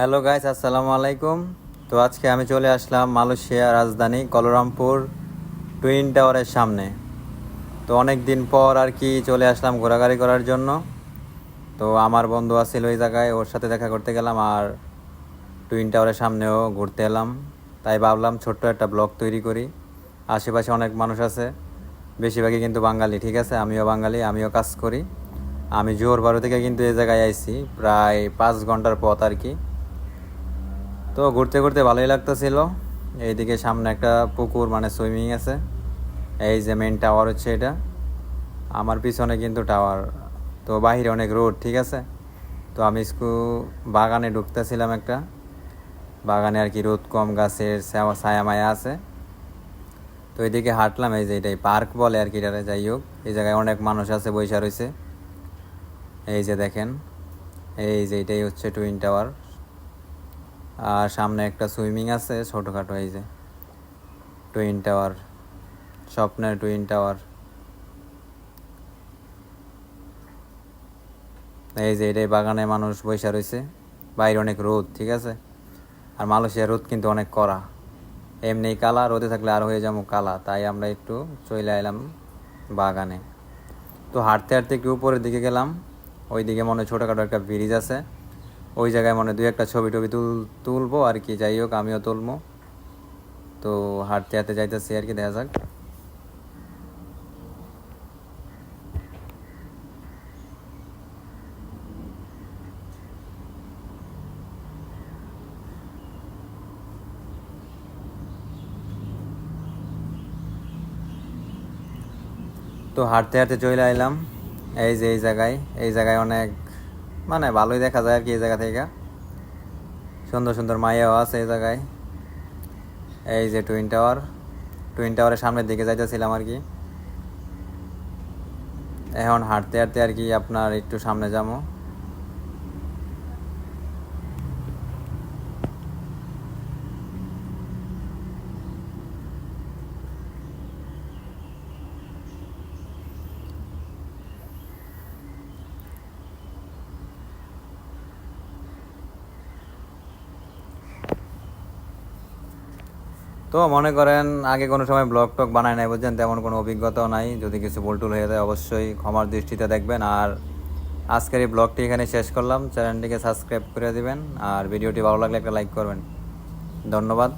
Hello guys আসসালামু আলাইকুম তো আজকে আমি চলে আসলাম মালয়েশিয়া রাজধানী কলরামপুর টুইন টাওয়ারের সামনে। তো অনেক দিন পর আর কি চলে আসলাম ঘোরাঘুরি করার জন্য। তো আমার বন্ধু আছিল ওই জায়গায়, ওর সাথে দেখা করতে গেলাম আর টুইন টাওয়ারের সামনেও ঘুরতে এলাম। তাই ভাবলাম ছোট্ট একটা ব্লগ তৈরি করি। আশেপাশে অনেক মানুষ আছে, বেশিরভাগই কিন্তু বাঙালি, ঠিক আছে? আমিও বাঙালি, আমিও কাজ করি। আমি জোহর বারো থেকে কিন্তু এই জায়গায় আইছি, প্রায় পাঁচ ঘণ্টার পথ আর কি। তো ঘুরতে ঘুরতে ভালোই লাগতেছিল। এইদিকে সামনে একটা পুকুর মানে সুইমিং আছে। এই যে মেন টাওয়ার হচ্ছে এটা। আমার পিছনে কিন্তু টাওয়ার তো বাহিরে অনেক রোড ঠিক আছে? তো আমি স্কু, বাগানে ঢুকতেছিলাম একটা। বাগানে আর কি রোদ কম, গাছের ছায়া- মায়া আছে। তো এদিকে হাঁটলাম, এই যে এটাই পার্ক বলে আর কি এটারে, যাই হোক। এই জায়গায় অনেক মানুষ আছে বৈশা রয়েছে এই যে দেখেন, এই যে এটাই হচ্ছে টুইন টাওয়ার আর সামনে একটা সুইমিং আছে, ছোটোখাটো এই যে, টুইন টাওয়ার, স্বপ্নের টুইন টাওয়ার। এই যে এটাই বাগানে মানুষ বৈশা রয়েছে। বাইরে অনেক রোদ, ঠিক আছে? আর মালয়েশিয়ার রোদ কিন্তু অনেক কড়া। এমনি কালা, রোদে থাকলে আর হয়ে যাব কালা। তাই আমরা একটু চলে এলাম বাগানে। তো হাঁটতে হাঁটতে একটু উপরের দিকে গেলাম। ওই দিকে মনে হয় ছোটোখাটো একটা ব্রিজ আছে। ওই জায়গায় মানে দুই একটা ছবি টবি তুল, তুলবো আর কি, যাই হোক আমিও তুলবো। তো হাঁটতে হাঁটতে যাইতেছি আর কি, দেখা যাক। তো হাঁটতে হাঁটতে চলে আইলাম। এই যে, এই জায়গায় এই জায়গায় অনেক মানে ভালোই দেখা যায় আর কি এই জায়গা থেকে। সুন্দর সুন্দর মাইয়াও আছে এই জায়গায়। এই যে টুইন টাওয়ার টুইন টাওয়ারের সামনের দিকে যাইতেছিলাম আর কি। এখন হাঁটতে হাঁটতে আর কি আপনার একটু সামনে যাব। তো মনে করেন, আগে কোনো সময় ব্লগ টক বানায় নাই বুঝছেন, তেমন কোনো অভিজ্ঞতাও নাই। যদি কিছু ভুলটুল হয়ে যায়, অবশ্যই ক্ষমার দৃষ্টিতে দেখবেন। আর আজকের এই ব্লগটি এখানে শেষ করলাম। চ্যানেলটিকে সাবস্ক্রাইব করে দিবেন। আর ভিডিওটি ভালো লাগলে একটা লাইক করবেন। ধন্যবাদ।